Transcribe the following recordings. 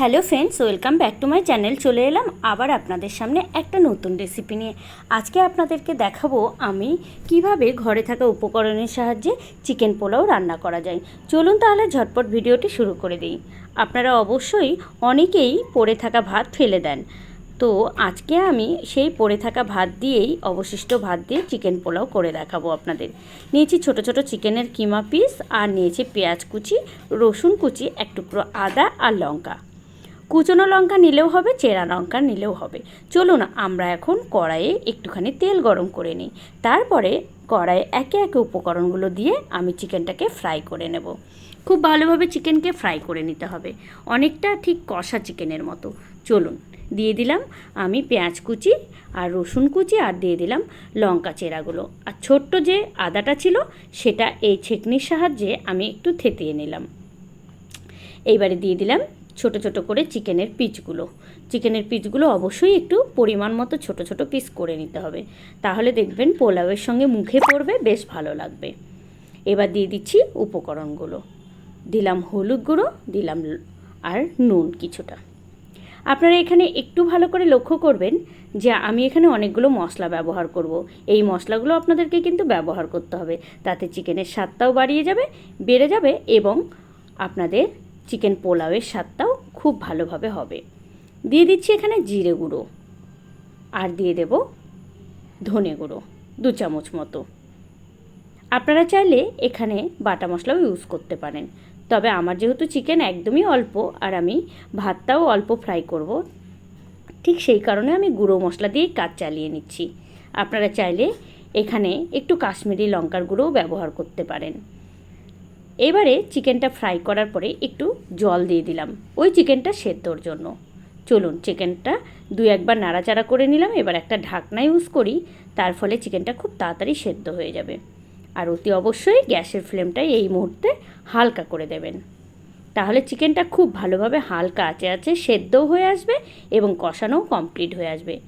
Hello friends, welcome back to my channel. চলে এলাম আবার আপনাদের সামনে একটা নতুন রেসিপি নিয়ে। আজকে আপনাদেরকে দেখাবো আমি কীভাবে ঘরে থাকা উপকরণের সাহায্যে চিকেন পোলাও রান্না করা যায়। চলুন তাহলে ঝটপট ভিডিওটি শুরু করে দিই। আপনারা অবশ্যই অনেকেই পড়ে থাকা ভাত ফেলে দেন। তো আজকে আমি সেই পড়ে থাকা ভাত দিয়েই, অবশিষ্ট ভাত দিয়ে চিকেন পোলাও করে দেখাবো আপনাদের। নিয়েছি ছোট ছোট চিকেনের কিমা পিস আর নিয়েছি পেঁয়াজ কুচি, রসুন কুচি, এক টুকরো আদা আর লঙ্কা। কুচনো লঙ্কা নিলেও হবে, চেরা লঙ্কা নিলেও হবে। চলুন আমরা এখন কড়াইয়ে একটুখানি তেল গরম করে নিই। তারপরে কড়াইয়ে একে একে উপকরণগুলো দিয়ে আমি চিকেনটাকে ফ্রাই করে নেব। খুব ভালোভাবে চিকেনকে ফ্রাই করে নিতে হবে। অনেকটা ঠিক কষা চিকেনের মতো। চলুন, দিয়ে দিলাম আমি পেঁয়াজ কুচি আর রসুন কুচি আর দিয়ে দিলাম লঙ্কা চেরাগুলো। আর ছোট্ট যে আদাটা ছিল, সেটা এই ছেকনির সাহায্যে আমি একটু থেতিয়ে নিলাম। এইবারে দিয়ে দিলাম ছোট ছোট করে চিকেনের পিচগুলো। চিকেনের পিচগুলো অবশ্যই একটু পরিমাণ মতো ছোট ছোট পিস করে নিতে হবে। তাহলে দেখবেন পোলাওয়ের সঙ্গে মুখে পড়বে, বেশ ভালো লাগবে। এবার দিয়ে দিচ্ছি উপকরণগুলো। দিলাম হলুদ গুঁড়ো, দিলাম আর নুন কিছুটা। আপনারা এখানে একটু ভালো করে লক্ষ্য করবেন যে আমি এখানে অনেকগুলো মশলা ব্যবহার করব। এই মশলাগুলো আপনাদেরকে কিন্তু ব্যবহার করতে হবে। তাতে চিকেনের স্বাদটাও বাড়িয়ে যাবে, বেড়ে যাবে এবং আপনাদের চিকেন পোলাওয়ের স্বাদটাও খুব ভালোভাবে হবে। দিয়ে দিচ্ছি এখানে জিরে গুঁড়ো। আর দিয়ে দেব ধনে গুঁড়ো, দু চামচ মতো। আপনারা চাইলে এখানে বাটা মশলাও ইউজ করতে পারেন। তবে আমার যেহেতু চিকেন একদমই অল্প, আর আমি ভাতটাও অল্প ফ্রাই করব, ঠিক সেই কারণে আমি গুঁড়ো মশলা দিয়েই কাজ চালিয়ে নিচ্ছি। আপনারা চাইলে এখানে একটু কাশ্মীরি লঙ্কার গুঁড়োও ব্যবহার করতে পারেন। এবারে চিকেনটা ফ্রাই করার পরে একটু জল দিয়ে দিলাম। ওই চিকেনটা সেদ্ধর জন্য। চলুন চিকেনটা দু একবার নাড়াচাড়া করে নিলাম, এবার একটা ঢাকনা ইউজ করি, তার ফলে চিকেনটা খুব তাড়াতাড়ি সেদ্ধ হয়ে যাবে। আর অতি অবশ্যই গ্যাসের ফ্লেমটা এই মুহূর্তে হালকা করে দেবেন। তাহলে চিকেনটা খুব ভালোভাবে হালকা আছে আছে সেদ্ধও হয়ে আসবে এবং কষানোও কমপ্লিট হয়ে আসবে।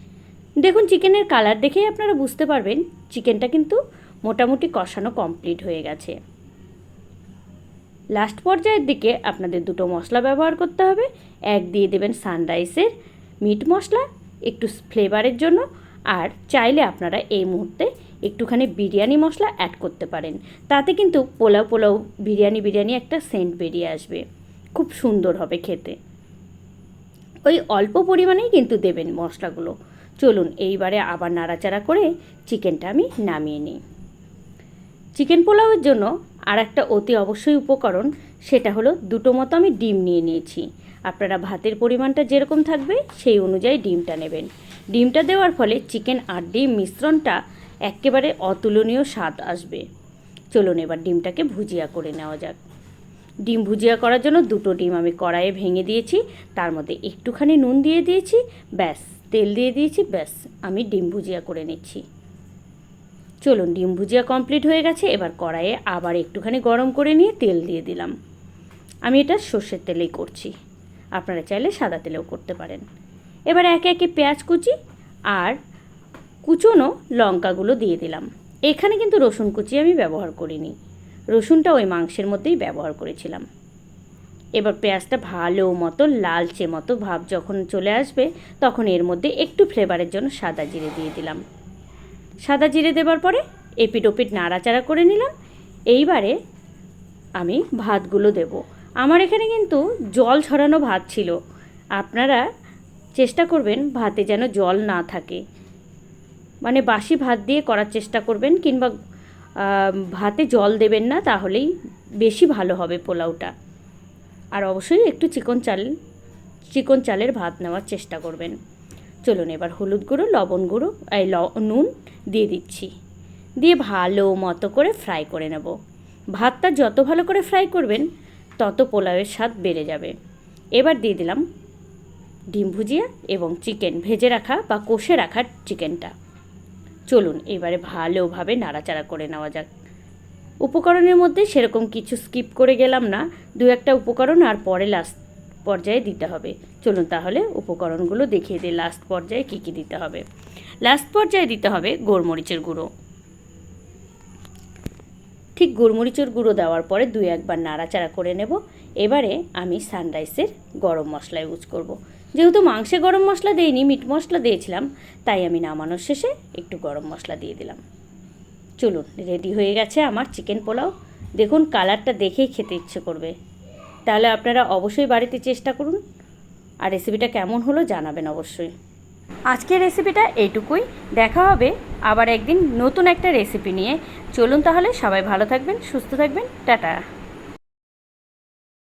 দেখুন, চিকেনের কালার দেখেই আপনারা বুঝতে পারবেন, চিকেনটা কিন্তু মোটামুটি কষানো কমপ্লিট হয়ে গেছে। লাস্ট পর্যায়ের দিকে আপনাদের দুটো মশলা ব্যবহার করতে হবে। এক দিয়ে দেবেন সানরাইসের মিট মশলা, একটু ফ্লেভারের জন্য। আর চাইলে আপনারা এই মুহূর্তে একটুখানি বিরিয়ানি মশলা অ্যাড করতে পারেন। তাতে কিন্তু পোলাও পোলাও, বিরিয়ানি বিরিয়ানি একটা সেন্ট বেরিয়ে আসবে। খুব সুন্দর হবে খেতে। ওই অল্প পরিমাণেই কিন্তু দেবেন মশলাগুলো। চলুন এইবারে আবার নাড়াচাড়া করে চিকেনটা আমি নামিয়ে নিই। চিকেন পোলাওয়ের জন্য আর একটা অতি অবশ্যই উপকরণ, সেটা হলো দুটো মতো আমি ডিম নিয়ে নিয়েছি। আপনারা ভাতের পরিমাণটা যেরকম থাকবে, সেই অনুযায়ী ডিমটা নেবেন। ডিমটা দেওয়ার ফলে চিকেন আর ডিম মিশ্রণটা একেবারে অতুলনীয় স্বাদ আসবে। চলুন এবার ডিমটাকে ভুজিয়া করে নেওয়া যাক। ডিম ভুজিয়া করার জন্য দুটো ডিম আমি কড়াইয়ে ভেঙে দিয়েছি, তার মধ্যে একটুখানি নুন দিয়ে দিয়েছি, ব্যাস, তেল দিয়ে দিয়েছি, ব্যাস, আমি ডিম ভুজিয়া করে নিচ্ছি। চলুন, ডিম ভুজিয়া কমপ্লিট হয়ে গেছে, এবার কড়াইয়ে আবার একটুখানি গরম করে নিয়ে তেল দিয়ে দিলাম। আমি এটা সর্ষের তেলেই করছি। আপনারা চাইলে সাদা তেলেও করতে পারেন। এবার একে একে পেঁয়াজ কুচি আর কুচনো লঙ্কাগুলো দিয়ে দিলাম। এখানে কিন্তু রসুন কুচি আমি ব্যবহার করিনি। রসুনটা ওই মাংসের মধ্যেই ব্যবহার করেছিলাম। এবার পেঁয়াজটা ভালো মতো, লালচে মতো ভাব যখন চলে আসবে, তখন এর মধ্যে একটু ফ্লেভারের জন্য সাদা জিরে দিয়ে দিলাম। সাদা জিরে দেবার পরে এপিট ওপিট নাড়াচাড়া করে নিলাম। এইবারে আমি ভাতগুলো দেব। আমার এখানে কিন্তু জল ছড়ানো ভাত ছিল। আপনারা চেষ্টা করবেন ভাতে যেন জল না থাকে। মানে বাসি ভাত দিয়ে করার চেষ্টা করবেন কিংবা ভাতে জল দেবেন না, তাহলেই বেশি ভালো হবে পোলাওটা। আর অবশ্যই একটু চিকন চাল, চিকন চালের ভাত নেওয়ার চেষ্টা করবেন। চলুন এবার হলুদ গুঁড়ো, লবণ গুঁড়ো, এই ল, নুন দিয়ে দিচ্ছি। দিয়ে ভালো মতো করে ফ্রাই করে নেব। ভাতটা যত ভালো করে ফ্রাই করবেন, তত পোলাওয়ের স্বাদ বেড়ে যাবে। এবার দিয়ে দিলাম ডিম ভুজিয়া এবং চিকেন ভেজে রাখা বা কষে রাখা চিকেনটা চলুন এবারে ভালোভাবে নাড়াচাড়া করে নেওয়া যাক। উপকরণের মধ্যে সেরকম কিছু স্কিপ করে গেলাম না। দু একটা উপকরণ আর পরে লাস্ট পর্যায়ে দিতে হবে। চলুন তাহলে উপকরণগুলো দেখিয়ে দিই লাস্ট পর্যায়ে কী কী দিতে হবে। লাস্ট পর্যায়ে দিতে হবে গোলমরিচের গুঁড়ো। ঠিক গোলমরিচের গুঁড়ো দেওয়ার পরে দুই একবার নাড়াচাড়া করে নেব। এবারে আমি সানরাইসের গরম মশলা ইউজ করব। যেহেতু মাংসে গরম মশলা দিইনি মিট মশলা দিয়েছিলাম, তাই আমি নামানোর শেষে একটু গরম মশলা দিয়ে দিলাম। চলুন রেডি হয়ে গেছে আমার চিকেন পোলাও। দেখুন কালারটা দেখেই খেতে ইচ্ছে করবে। তাহলে আপনারা অবশ্যই বাড়িতে চেষ্টা করুন। আর রেসিপিটা কেমন হলো জানাবেন অবশ্যই। আজকের রেসিপিটা এইটুকুই। দেখা হবে আবার একদিন নতুন একটা রেসিপি নিয়ে। চলুন তাহলে সবাই ভালো থাকবেন, সুস্থ থাকবেন। টাটা।